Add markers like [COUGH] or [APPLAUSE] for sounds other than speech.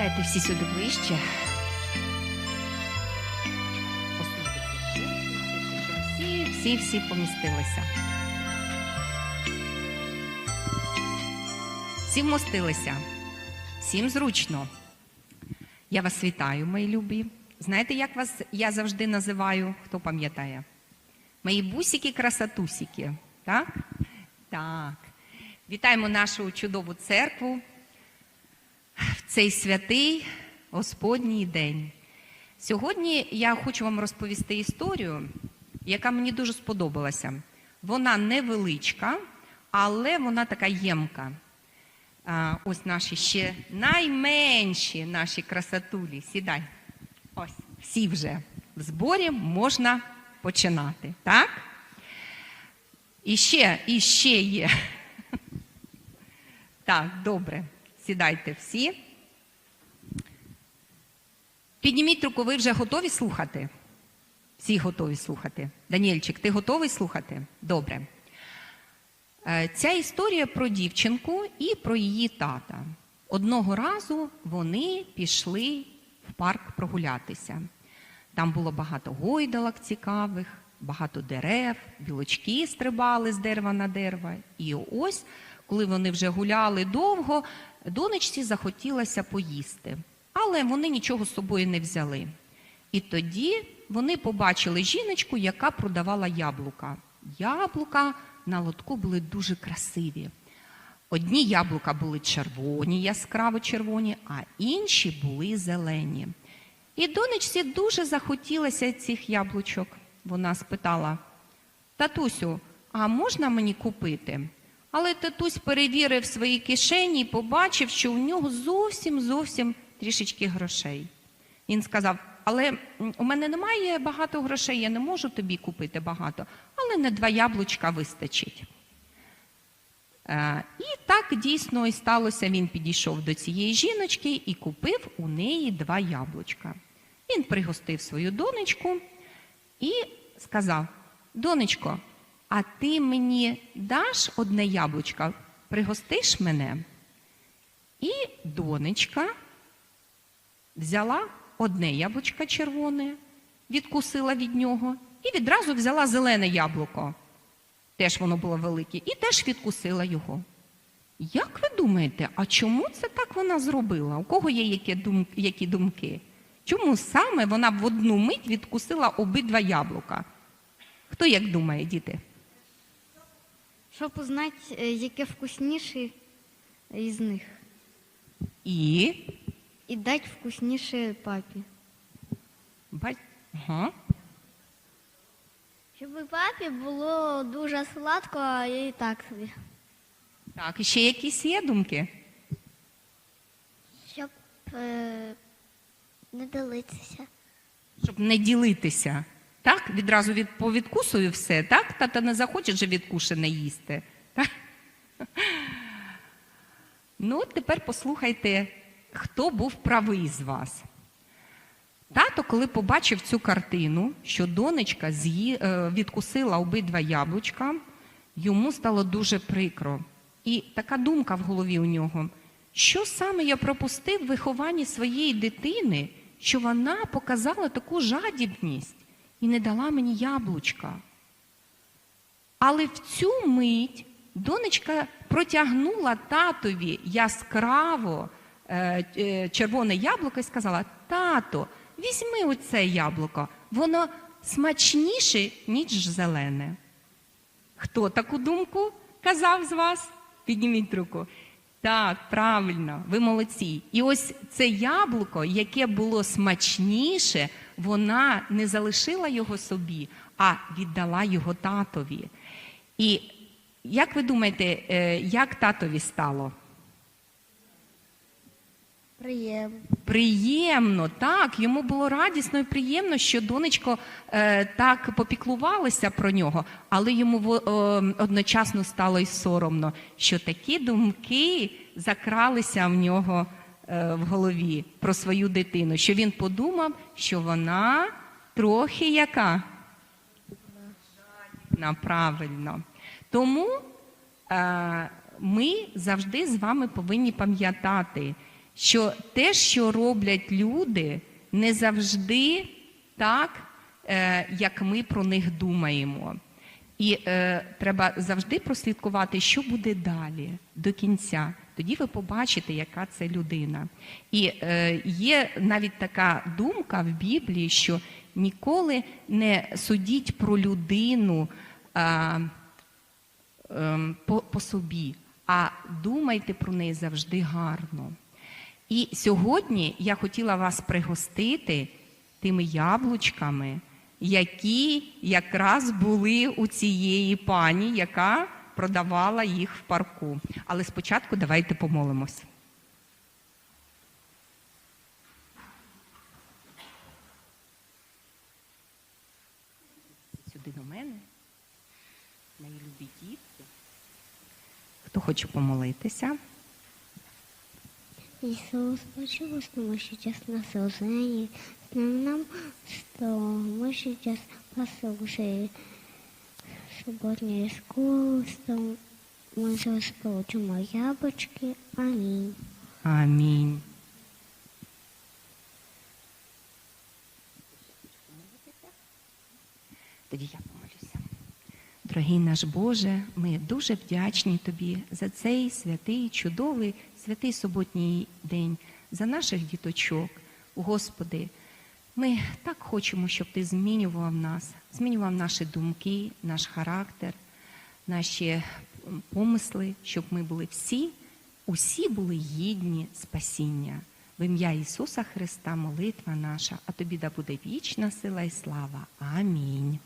Сідайте всі сюди ближче. Всі, всі, всі помістилися. Всі вмостилися. Всім зручно. Я вас вітаю, мої любі. Знаєте, як вас я завжди називаю? Хто пам'ятає? Мої бусики красатусики. Так? Так. Вітаємо нашу чудову церкву цей святий Господній день. Сьогодні я хочу вам розповісти історію, яка мені дуже сподобалася. Вона невеличка, але вона така ємка. Ось наші ще найменші наші красатулі. Сідай. Ось, всі вже в зборі можна починати. Так? І ще, і ще є. [LAUGHS] Так, добре. Сідайте всі. Підніміть руку, ви вже готові слухати? Всі готові слухати. Даніельчик, ти готовий слухати? Добре. Е, Ця історія про дівчинку і про її тата. Одного разу вони пішли в парк прогулятися. Там було багато гойдалок цікавих, багато дерев, білочки стрибали з дерева на дерево. І ось, коли вони вже гуляли довго, донечці захотілося поїсти. Але вони нічого з собою не взяли. І тоді вони побачили жіночку, яка продавала яблука. Яблука на лотку були дуже красиві. Одні яблука були червоні, яскраво червоні, а інші були зелені. І донечці дуже захотілося цих яблучок. Вона спитала: Татусю, а можна мені купити? Але татусь перевірив свої кишені і побачив, що у нього зовсім зовсім трішечки грошей. Він сказав: Але у мене немає багато грошей, я не можу тобі купити багато, але на два яблучка вистачить. Е, І так дійсно і сталося. Він підійшов до цієї жіночки і купив у неї два яблучка. Він пригостив свою донечку і сказав: Донечко, а ти мені даш одне яблучко, пригостиш мене? І донечка взяла одне яблучко червоне, відкусила від нього і відразу взяла зелене яблуко. Теж воно було велике, і теж відкусила його. Як ви думаєте, а чому це так вона зробила? У кого є які думки? Які думки? Чому саме вона в одну мить відкусила обидва яблука? Хто як думає, діти? Щоб узнати, е, яке вкусніше із них. І І дати вкусніше папі. бать. Ага. Щоб папі було дуже сладко, а і так собі. Так, і ще якісь є думки? Щоб е, не ділитися. Щоб не ділитися. Так, відразу від, повідкусую все, так? Тата не захоче же відкушене їсти. Так? [LAUGHS] Ну, от тепер послухайте, хто був правий з вас. Тато, коли побачив цю картину, що донечка е, відкусила обидва яблучка, йому стало дуже прикро. І така думка в голові у нього, що саме я пропустив в вихованні своєї дитини, що вона показала таку жадібність і не дала мені яблучка. Але в цю мить донечка протягнула татові яскраво червоне яблуко і сказала: Тато, візьми оце яблуко, воно смачніше, ніж зелене. Хто таку думку казав з вас? Підніміть руку. Так, правильно, ви молодці. І ось це яблуко, яке було смачніше, вона не залишила його собі, а віддала його татові. І як ви думаєте, е, як татові стало? Приємно. Приємно, так, йому було радісно і приємно, що донечко е, так попіклувалася про нього, але йому е, одночасно стало й соромно, що такі думки закралися в нього е, в голові про свою дитину, що він подумав, що вона трохи яка? На, правильно. Тому е, ми завжди з вами повинні пам'ятати, що те, що роблять люди, не завжди так, е, як ми про них думаємо. І е, треба завжди прослідкувати, що буде далі до кінця. Тоді ви побачите, яка це людина. І е, є навіть така думка в Біблії, що ніколи не судіть про людину а, ем, по, по собі, а думайте про неї завжди гарно. І сьогодні я хотіла вас пригостити тими яблучками, які якраз були у цієї пані, яка продавала їх в парку. Але спочатку давайте помолимось. Сюди до мене, мої дітки. Хто хоче помолитися? Ісус, почув тому що час на служенні, з ним нам що ми ще час послушали суботньої школи, що ми зараз получимо яблучки. Амінь. Амінь. Тоді я помолюся. Дорогий наш Боже, ми дуже вдячні Тобі за цей святий, чудовий, святий суботній день, за наших діточок. Господи, ми так хочемо, щоб Ти змінював нас, змінював наші думки, наш характер, наші помисли, щоб ми були всі, усі були гідні спасіння. В ім'я Ісуса Христа молитва наша, а тобі да буде вічна сила і слава. Амінь.